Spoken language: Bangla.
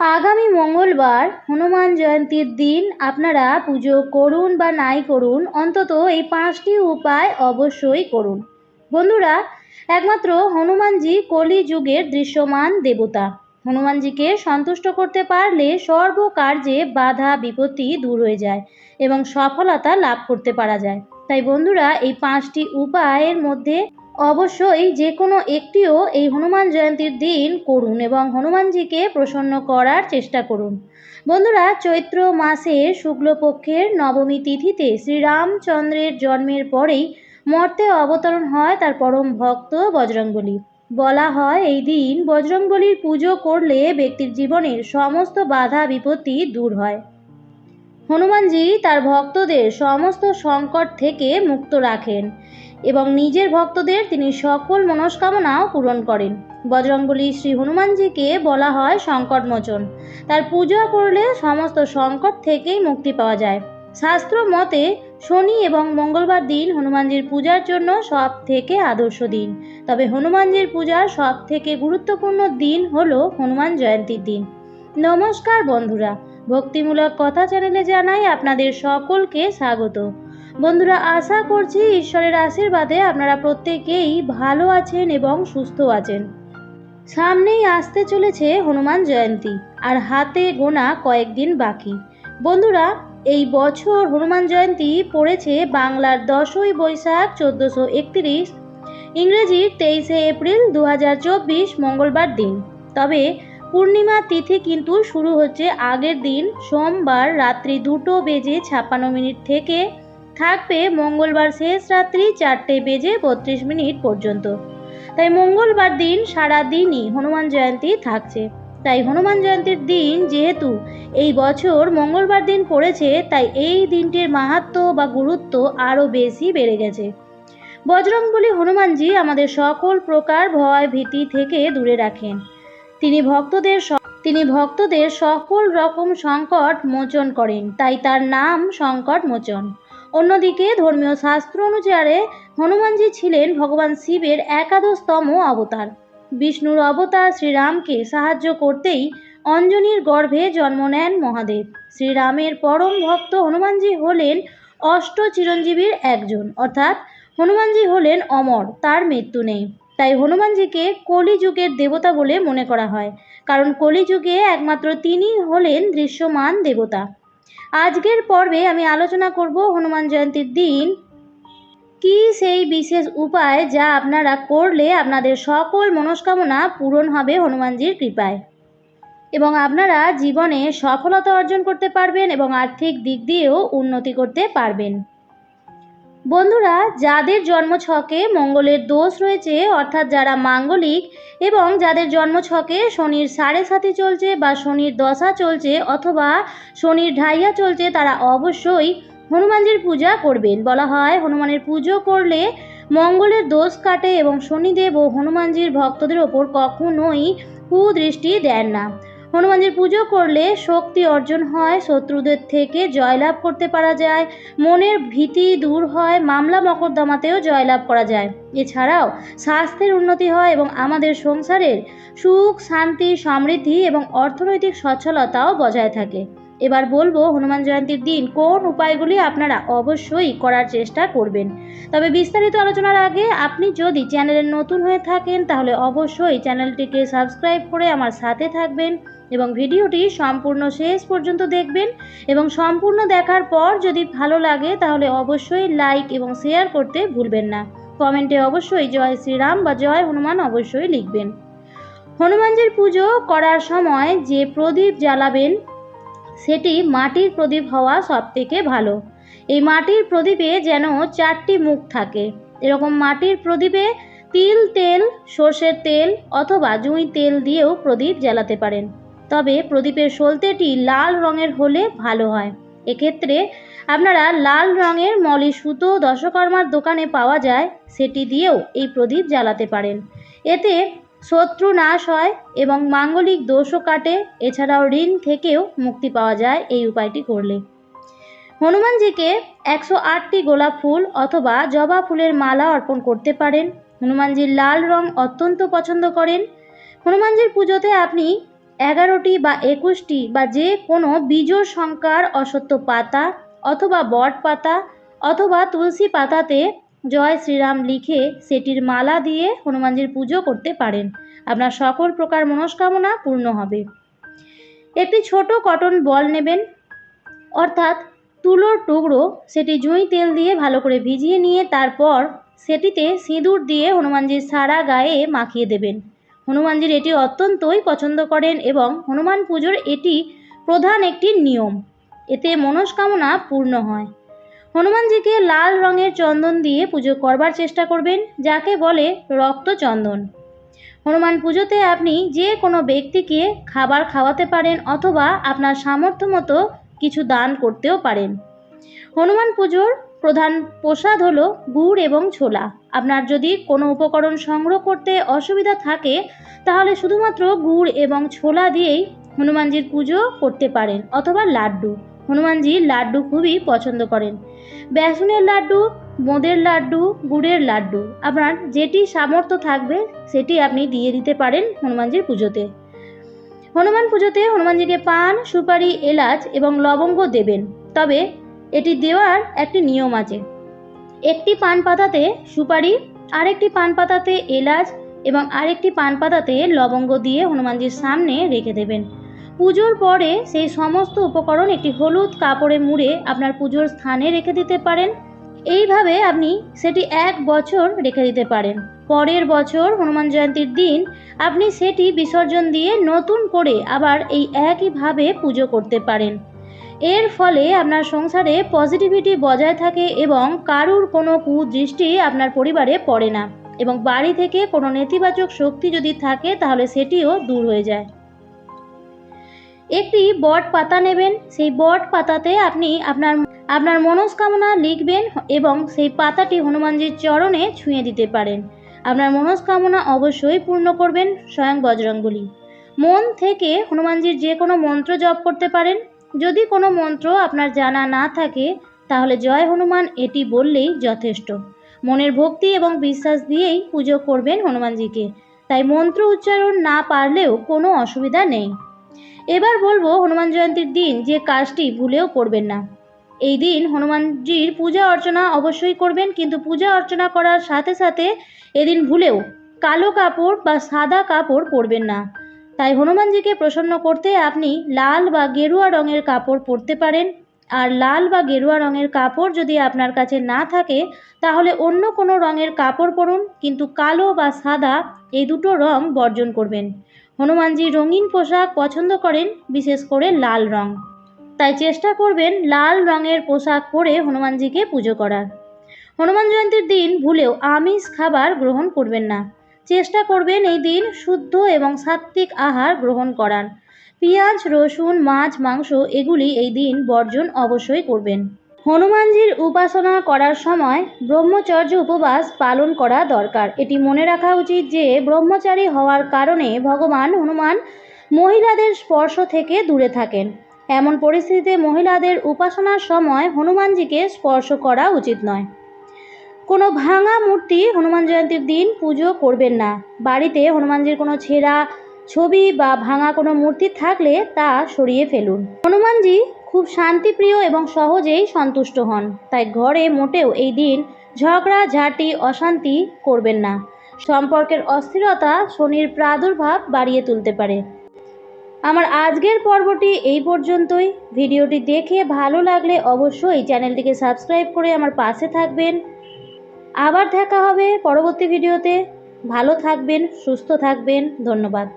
আগামী মঙ্গলবার হনুমান জয়ন্তীর দিন আপনারা পুজো করুন বা নাই করুন, অন্তত এই পাঁচটি উপায় অবশ্যই করুন। বন্ধুরা, একমাত্র হনুমানজি কলিযুগের দৃশ্যমান দেবতা। হনুমানজিকে সন্তুষ্ট করতে পারলে সর্বকার্যে বাধা বিপত্তি দূর হয়ে যায় এবং সফলতা লাভ করতে পারা যায়। তাই বন্ধুরা, এই পাঁচটি উপায়ের মধ্যে অবশ্যই যে কোনো একটিও এই হনুমান জয়ন্তীর দিন করুন এবং হনুমানজিকে প্রসন্ন করার চেষ্টা করুন। বন্ধুরা, চৈত্র মাসের শুক্লপক্ষের নবমী তিথিতে শ্রীরামচন্দ্রের জন্মের পরেই মর্তে অবতরণ হয় তার পরম ভক্ত বজরংবলী। বলা হয় এই দিন বজরংবলীর পুজো করলে ব্যক্তির জীবনের সমস্ত বাধা বিপত্তি দূর হয়। হনুমানজি তার ভক্তদের সমস্ত সংকট থেকে মুক্ত রাখেন এবং নিজের ভক্তদের তিনি সকল মনস্কামনাও পূরণ করেন। বজরংবলী শ্রী হনুমানজিকে বলা হয় সংকটমোচন। তার পূজা করলে সমস্ত সংকট থেকেই মুক্তি পাওয়া যায়। শাস্ত্র মতে, শনি এবং মঙ্গলবার দিন হনুমানজির পূজার জন্য সব থেকে আদর্শ দিন। তবে হনুমানজির পূজার সব থেকে গুরুত্বপূর্ণ দিন হলো হনুমান জয়ন্তীর দিন। নমস্কার বন্ধুরা ভক্তিমূলক কথা চ্যানেলে জানাই আপনাদের সকলকে স্বাগত। বন্ধুরা, আশা করছি ঈশ্বরের আশীর্বাদে আপনারা প্রত্যেকেই ভালো আছেন এবং সুস্থ আছেন। সামনেই আসতে চলেছে হনুমান জয়ন্তী, আর হাতে গোনা কয়েকদিন বাকি। বন্ধুরা, এই বছর হনুমান জয়ন্তী পড়েছে বাংলার দশই বৈশাখ চোদ্দোশো একত্রিশ, ইংরেজির তেইশে এপ্রিল দু হাজার চব্বিশ মঙ্গলবার দিন। তবে পূর্ণিমা তিথি কিন্তু শুরু হচ্ছে আগের দিন। সোমবার রাত্রি দুটো বেজে ছাপ্পান্ন মিনিট থেকে থাকবে মঙ্গলবার শেষ রাত্রি চারটে বেজে বত্রিশ মিনিট পর্যন্ত। তাই মঙ্গলবার দিন সারা দিনই হনুমান জয়ন্তী থাকছে। তাই হনুমান জয়ন্তীর দিন যেহেতু এই বছর মঙ্গলবার দিন পড়েছে, তাই এই দিনটির মাহাত্ম বা গুরুত্ব আরও বেশি বেড়ে গেছে। বজরংবলী হনুমানজি আমাদের সকল প্রকার ভয় ভীতি থেকে দূরে রাখেন। তিনি ভক্তদের তিনি ভক্তদের সকল রকম সংকট মোচন করেন। তাই তার নাম সংকট মোচন। অন্যদিকে ধর্মীয় শাস্ত্র অনুসারে হনুমানজি ছিলেন ভগবান শিবের একাদশতম অবতার। বিষ্ণুর অবতার শ্রীরামকে সাহায্য করতেই অঞ্জনীর গর্ভে জন্ম নেন মহাদেব। শ্রীরামের পরম ভক্ত হনুমানজি হলেন অষ্ট চিরঞ্জীবীর একজন। অর্থাৎ হনুমানজি হলেন অমর, তার মৃত্যু নেই। তাই হনুমানজিকে কলিযুগের দেবতা বলে মনে করা হয়, কারণ কলিযুগে একমাত্র তিনি হলেন দৃশ্যমান দেবতা। আজকের পর্বে আমি আলোচনা করব হনুমান জয়ন্তীর দিন। কি সেই বিশেষ উপায় যা আপনারা করলে আপনাদের সকল মনস্কামনা পূরণ হবে হনুমানজির কৃপায়? এবং আপনারা জীবনে সফলতা অর্জন করতে পারবেন এবং আর্থিক দিক দিয়েও উন্নতি করতে পারবেন। বন্ধুরা, যাদের জন্মছকে মঙ্গলের দোষ রয়েছে, অর্থাৎ যারা মাঙ্গলিক এবং যাদের জন্মছকে শনির সাড়ে সাথে চলছে বা শনির দশা চলছে অথবা শনির ঢাইয়া চলছে, তারা অবশ্যই হনুমানজির পূজা করবেন। বলা হয়, হনুমানের পুজো করলে মঙ্গলের দোষ কাটে এবং শনিদেব ও হনুমানজির ভক্তদের ওপর কখনোই কুদৃষ্টি দেন না। হনুমানজির পুজো করলে শক্তি অর্জন হয়, শত্রুদের থেকে জয়লাভ করতে পারা যায়, মনের ভীতি দূর হয়, মামলা মকদ্দমাতেও জয়লাভ করা যায়। এছাড়াও স্বাস্থ্যের উন্নতি হয় এবং আমাদের সংসারের সুখ, শান্তি, সমৃদ্ধি এবং অর্থনৈতিক সচ্ছলতাও বজায় থাকে। এবার বলব, হনুমান জয়ন্তীর দিন কোন উপায়গুলি আপনারা অবশ্যই করার চেষ্টা করবেন? তবে বিস্তারিত আলোচনার আগে আপনি যদি চ্যানেলের নতুন হয়ে থাকেন, তাহলে অবশ্যই চ্যানেলটিকে সাবস্ক্রাইব করে আমার সাথে থাকবেন। এবং ভিডিওটি সম্পূর্ণ শেষ পর্যন্ত দেখবেন এবং সম্পূর্ণ দেখার পর যদি ভালো লাগে তাহলে অবশ্যই লাইক এবং শেয়ার করতে ভুলবেন না। কমেন্টে অবশ্যই জয় শ্রীরাম বা জয় হনুমান অবশ্যই লিখবেন। হনুমানজির পুজো করার সময় যে প্রদীপ জ্বালাবেন, সেটি মাটির প্রদীপ হওয়া সব থেকে ভালো। এই মাটির প্রদীপে যেন চারটি মুখ থাকে। এরকম মাটির প্রদীপে তিল তেল, সর্ষের তেল অথবা জুঁই তেল দিয়েও প্রদীপ জ্বালাতে পারেন। তবে প্রদীপের সলতেটি লাল রঙের হলে ভালো হয়। এক্ষেত্রে আপনারা লাল রঙের মলি সুতো দশকর্মার দোকানে পাওয়া যায়, সেটি দিয়েও এই প্রদীপ জ্বালাতে পারেন। এতে শত্রু নাশ হয় এবং মাঙ্গলিক দোষও কাটে, এছাড়াও ঋণ থেকেও মুক্তি পাওয়া যায় এই উপায়টি করলে। হনুমানজিকে একশো আটটি গোলাপ ফুল অথবা জবা ফুলের মালা অর্পণ করতে পারেন। হনুমানজির লাল রং অত্যন্ত পছন্দ করেন। হনুমানজির পুজোতে আপনি এগারোটি বা একুশটি বা যে কোনো বীজোর সংখ্যার অসত্য পাতা অথবা বট পাতা অথবা তুলসী পাতাতে জয় শ্রীরাম লিখে সেটির মালা দিয়ে হনুমানজির পুজো করতে পারেন। আপনার সকল প্রকার মনস্কামনা পূর্ণ হবে। একটি ছোট কটন বল নেবেন। অর্থাৎ তুলোর টুকরো সেটি জুঁই তেল দিয়ে ভালো করে ভিজিয়ে নিয়ে তারপর সেটিতে সিঁদুর দিয়ে হনুমানজির সারা গায়ে মাখিয়ে দেবেন। হনুমানজির এটি অত্যন্তই পছন্দ করেন এবং হনুমান পুজোর এটি প্রধান একটি নিয়ম। এতে মনস্কামনা পূর্ণ হয়। হনুমানজিকে লাল রঙের চন্দন দিয়ে পুজো করবার চেষ্টা করবেন, যাকে বলে রক্ত চন্দন। হনুমান পুজোতে আপনি যে কোনো ব্যক্তিকে খাবার খাওয়াতে পারেন অথবা আপনার সামর্থ্য মতো কিছু দান করতেও পারেন। হনুমান পুজোর প্রধান প্রসাদ হলো গুড় এবং ছোলা। আপনার যদি কোনো উপকরণ সংগ্রহ করতে অসুবিধা থাকে, তাহলে শুধুমাত্র গুড় এবং ছোলা দিয়েই হনুমানজির পুজো করতে পারেন অথবা লাড্ডু। হনুমানজি লাড্ডু খুবই পছন্দ করেন। বেসনের লাড্ডু বোঁদের লাড্ডু, গুড়ের লাড্ডু, আপনার যেটি সামর্থ্য থাকবে সেটি আপনি দিয়ে দিতে পারেন হনুমানজির পুজোতে। হনুমান পুজোতে হনুমানজিকে পান সুপারি, এলাচ এবং লবঙ্গ দেবেন। তবে এটি দেওয়ার একটি নিয়ম আছে। একটি পান পাতাতে সুপারি, আরেকটি পান পাতাতে এলাচ এবং আরেকটি পান পাতাতে লবঙ্গ দিয়ে হনুমানজির সামনে রেখে দেবেন। পুজোর পরে সেই সমস্ত উপকরণ একটি হলুদ কাপড়ে মুড়ে আপনার পুজোর স্থানে রেখে দিতে পারেন। এইভাবে আপনি সেটি এক বছর রেখে দিতে পারেন। পরের বছর হনুমান জয়ন্তীর দিন আপনি সেটি বিসর্জন দিয়ে নতুন করে আবার এই একইভাবে পুজো করতে পারেন। এর ফলে আপনার সংসারে পজিটিভিটি বজায় থাকে এবং কারুর কোনো কুদৃষ্টি আপনার পরিবারে পড়ে না। এবং বাড়ি থেকে কোনো নেতিবাচক শক্তি যদি থাকে, তাহলে সেটিও দূর হয়ে যায়। একটি বট পাতা নেবেন। সেই বট পাতাতে আপনি আপনার আপনার মনস্কামনা লিখবেন এবং সেই পাতাটি হনুমানজির চরণে ছুঁয়ে দিতে পারেন। আপনার মনস্কামনা অবশ্যই পূর্ণ করবেন স্বয়ং বজরঙ্গলী মন থেকে হনুমানজির যে কোনো মন্ত্র জপ করতে পারেন। যদি কোনো মন্ত্র আপনার জানা না থাকে, তাহলে জয় হনুমান এটি বললেই যথেষ্ট। মনের ভক্তি এবং বিশ্বাস দিয়েই পুজো করবেন হনুমানজিকে। তাই মন্ত্র উচ্চারণ না পারলেও কোনো অসুবিধা নেই। এবার বলব হনুমান জয়ন্তীর দিন যে কাজটি ভুলেও করবেন না। এই দিন হনুমানজির পূজা অর্চনা অবশ্যই করবেন, কিন্তু পূজা অর্চনা করার সাথে সাথে এদিন ভুলেও কালো কাপড় বা সাদা কাপড় পরবেন না। তাই হনুমানজিকে প্রসন্ন করতে আপনি লাল বা গেরুয়া রঙের কাপড় পরতে পারেন। আর লাল বা গেরুয়া রঙের কাপড় যদি আপনার কাছে না থাকে, তাহলে অন্য কোনো রঙের কাপড় পরুন, কিন্তু কালো বা সাদা এই দুটো রং বর্জন করবেন। হনুমানজি রঙিন পোশাক পছন্দ করেন, বিশেষ করে লাল রং। তাই চেষ্টা করবেন লাল রঙের পোশাক পরে হনুমানজিকে পুজো করার। হনুমান জয়ন্তীর দিন ভুলেও আমিষ খাবার গ্রহণ করবেন না। চেষ্টা করবেন এই দিন শুদ্ধ এবং সাত্ত্বিক আহার গ্রহণ করান পেঁয়াজ, রসুন, মাছ, মাংস এগুলি এই দিন বর্জন অবশ্যই করবেন। হনুমানজির উপাসনা করার সময় ব্রহ্মচর্য উপবাস পালন করা দরকার। এটি মনে রাখা উচিত যে ব্রহ্মচারী হওয়ার কারণে ভগবান, হনুমান মহিলাদের স্পর্শ থেকে দূরে থাকেন। এমন পরিস্থিতিতে মহিলাদের উপাসনার সময় হনুমানজিকে স্পর্শ করা উচিত নয়। কোনো ভাঙা মূর্তি হনুমান জয়ন্তীর দিন পুজো করবেন না। বাড়িতে হনুমানজির কোনো ছেঁড়া ছবি বা ভাঙা কোনো মূর্তি থাকলে তা সরিয়ে ফেলুন। হনুমানজি খুব শান্তিপ্রিয় এবং সহজেই সন্তুষ্ট হন, তাই ঘরে মোটেও এই দিন ঝগড়া, ঝাঁটি, অশান্তি করবেন না। সম্পর্কের অস্থিরতা শনির প্রাদুর্ভাব বাড়িয়ে তুলতে পারে। আমার আজকের পর্বটি এই পর্যন্তই। ভিডিওটি দেখে ভালো লাগলে অবশ্যই চ্যানেলটিকে সাবস্ক্রাইব করে আমার পাশে থাকবেন। আবার দেখা হবে পরবর্তী ভিডিওতে। ভালো থাকবেন সুস্থ থাকবেন। ধন্যবাদ।